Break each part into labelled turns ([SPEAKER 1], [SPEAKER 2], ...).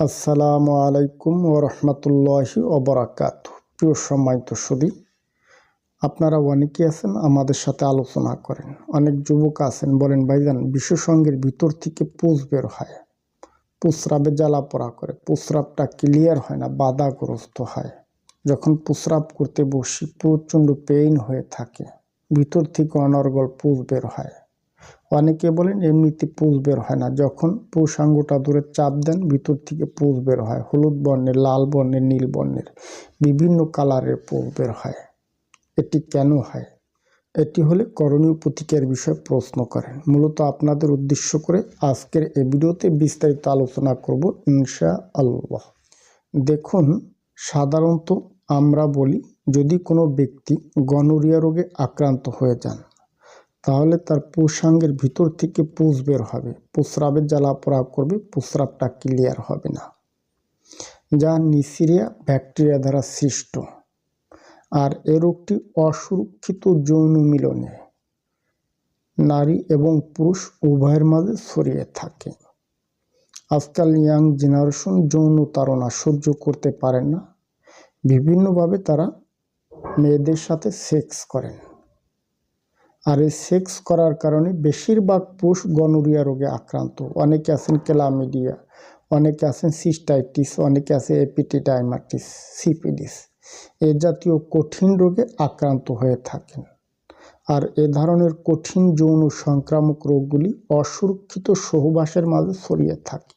[SPEAKER 1] আসসালামু আলাইকুম ও ওরহমতুল্লাহি ওবরাকাত প্রিয় সম্মানিত সুদী আপনারা অনেকে আছেন আমাদের সাথে আলোচনা করেন, অনেক যুবক আছেন, বলেন, ভাইজান বিশ্বসঙ্গের ভিতর থেকে পুষ বের হয় পুসরাবে জ্বালা পড়া করে পুসরাবটা ক্লিয়ার হয় না, বাধাগ্রস্ত হয়। যখন পুসরাব করতে বসি, প্রচণ্ড পেইন হয়ে থাকে, ভিতর থেকে অনর্গল পুষ বের হয়। অনেকে বলেন এমনিতে পুষ বের হয় না। যখন পুষাঙ্গটা দূরে চাপ দেন, ভিতর থেকে পুষ বের হয়। হলুদ বর্ণের, লাল বর্ণের, নীল বর্ণের বিভিন্ন কালারের পুষ বের হয়। এটি কেন হয়? এটি হলে করণীয় প্রতিকার বিষয়ে প্রশ্ন করেন। মূলত আপনাদের উদ্দেশ্য করে আজকের এই ভিডিওতে বিস্তারিত আলোচনা করব ইনশা আল্লাহ দেখুন, সাধারণত আমরা বলি, যদি কোনো ব্যক্তি গনোরিয়া রোগে আক্রান্ত হয়ে যান তাহলে তার পুষাঙ্গের ভিতর থেকে পুষ বের হবে। প্রস্রাবের জ্বালা পোড়া করবে প্রস্রাবটা ক্লিয়ার হবে না। যা নিসিরিয়া ব্যাকটেরিয়া দ্বারা সৃষ্ট। আর এ রোগটি অসুরক্ষিত যৌন মিলনে। নারী এবং পুরুষ উভয়ের মাঝে ছড়িয়ে থাকে। আজকাল ইয়াং জেনারেশন যৌন তাড়না সহ্য করতে পারেন না। বিভিন্নভাবে তারা মেয়েদের সাথে সেক্স করেন। আর এই সেক্স করার কারণে বেশিরভাগ পুরুষ গনোরিয়া রোগে আক্রান্ত। অনেকে আছেন ক্লামিডিয়া, অনেকে আছেন সিস্টাইটিস, অনেকে আছে এপিটিডাইমাটিস, সিপিডিস। এ জাতীয় কঠিন রোগে আক্রান্ত হয়ে থাকেন। আর এ ধরনের কঠিন যৌন সংক্রামক রোগগুলি অসুরক্ষিত সহবাসের মাঝে ছড়িয়ে থাকে।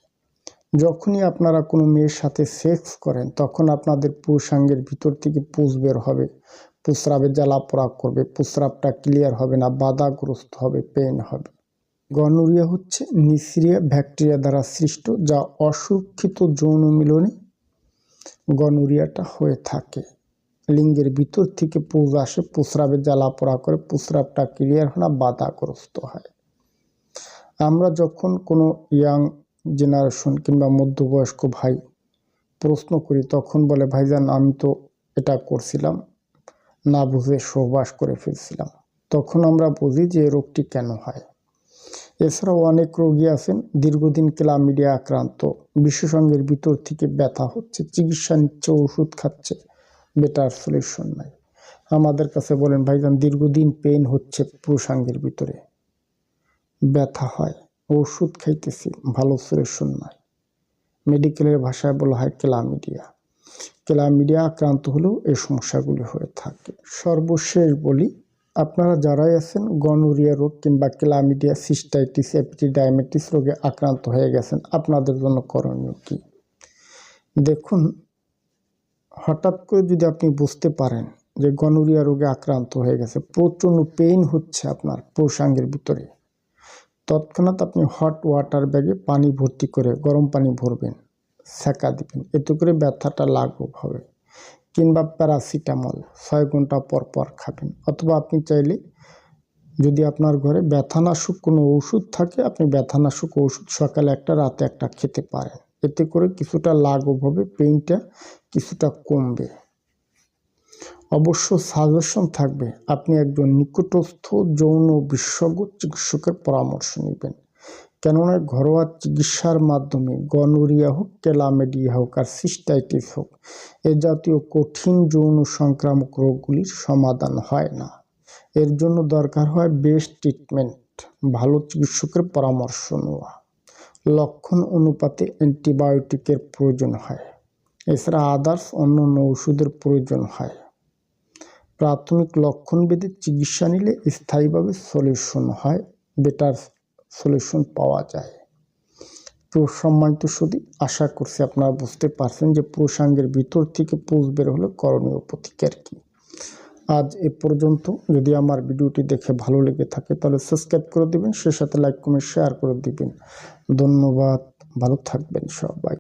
[SPEAKER 1] যখনই আপনারা কোনো মেয়ের সাথে সেক্স করেন, তখন আপনাদের পুরুষাঙ্গের ভিতর থেকে পুষ বের হবে। প্রস্রাবে জ্বালা পোড়া করবে প্রস্রাবটা ক্লিয়ার হবে না, বাধাগ্রস্ত হবে পেন হবে। গনোরিয়া হচ্ছে নিসিরিয়া ব্যাকটেরিয়া দ্বারা সৃষ্ট, যা অসুরক্ষিত যৌন মিলনে গনোরিয়াটা হয়ে থাকে। লিঙ্গের ভিতর থেকে পুজ আসে প্রস্রাবে জ্বালা পোড়া করে প্রস্রাবটা ক্লিয়ার হয় না, বাধাগ্রস্ত হয়। আমরা যখন কোনো ইয়াং জেনারেশন কিংবা মধ্যবয়স্ক ভাই প্রশ্ন করি, তখন বলে, ভাইজান, আমি তো এটা করছিলাম। না বুঝে সহবাস করে ফেলছিলাম তখন আমরা বুঝি যে রোগটি কেন হয়। এছাড়াও অনেক রোগী আছেন, দীর্ঘদিন ক্লামিডিয়া আক্রান্ত, বিশেষজ্ঞের ভিতর থেকে ব্যথা হচ্ছে, চিকিৎসা নিচ্ছে, ওষুধ খাচ্ছে, বেটার সলিউশন নাই। আমাদের কাছে বলেন, ভাইজান, দীর্ঘদিন পেন হচ্ছে পুরুষাঙ্গের ভিতরে। ব্যথা হয়, ওষুধ খাইতেছি, ভালো সলিউশন নাই। মেডিকেলের ভাষায় বলা হয় ক্লামিডিয়া। ক্লামিডিয়া আক্রান্ত হলেও এই সমস্যাগুলি হয়ে থাকে। সর্বশেষ বলি, আপনারা যারাই আছেন, গনোরিয়া রোগ কিংবা ক্লামিডিয়া সিস্টাইটিস এপিটিডায়ামেটিস রোগে আক্রান্ত হয়ে গেছেন, আপনাদের জন্য করণীয় কি? দেখুন, হঠাৎ করে যদি আপনি বুঝতে পারেন যে গনোরিয়া রোগে আক্রান্ত হয়ে গেছে, প্রচণ্ড পেইন হচ্ছে আপনার প্রসাঙ্গের ভিতরে, তৎক্ষণাৎ আপনি হট ওয়াটার ব্যাগে পানি ভর্তি করে, গরম পানি ভরবেন। সেকা দিবেন। এতে করে ব্যথাটা লাঘব হবে। কিংবা প্যারাসিটামল, ছয় ঘণ্টা পর পর খাবেন। অথবা আপনি চাইলে যদি আপনার ঘরে ব্যথানাশক কোনো ওষুধ থাকে, আপনি ব্যথানাশক ওষুধ সকালে একটা, রাতে একটা খেতে পারেন। এতে করে কিছুটা লাঘব হবে, পেইনটা কিছুটা কমবে। অবশ্য সাজেশন থাকবে, আপনি একজন নিকটস্থ যৌন বিশেষজ্ঞ চিকিৎসকের পরামর্শ নেবেন। কেননা ঘরোয়া চিকিৎসার মাধ্যমে গনোরিয়া হোক ক্যালামেডিয়া হোক আর সিস্টাইটিস হোক, এ জাতীয় কঠিন যৌন সংক্রামক রোগগুলির সমাধান হয় না। এর জন্য দরকার হয় বেস্ট ট্রিটমেন্ট, ভালো চিকিৎসকের পরামর্শ নেওয়া। লক্ষণ অনুপাতে অ্যান্টিবায়োটিকের প্রয়োজন হয়, এছাড়া আদার্স অন্য অন্য ওষুধের প্রয়োজন হয়। প্রাথমিক লক্ষণভেদে চিকিৎসা নিলে স্থায়ীভাবে সলিউশন হয়, বেটার সলিউশন পাওয়া যায়। তো সম্মানিত সুদি আশা করছি আপনারা বুঝতে পারছেন যে পুরুষাঙ্গের ভিতর থেকে পুষ বের হলে করণীয় প্রতিকার কী। আজ এ পর্যন্ত। যদি আমার ভিডিওটি দেখে ভালো লেগে থাকে তাহলে সাবস্ক্রাইব করে দেবেন সে সাথে লাইক, কমেন্ট, শেয়ার করে দিবেন। ধন্যবাদ। ভালো থাকবেন সবাই।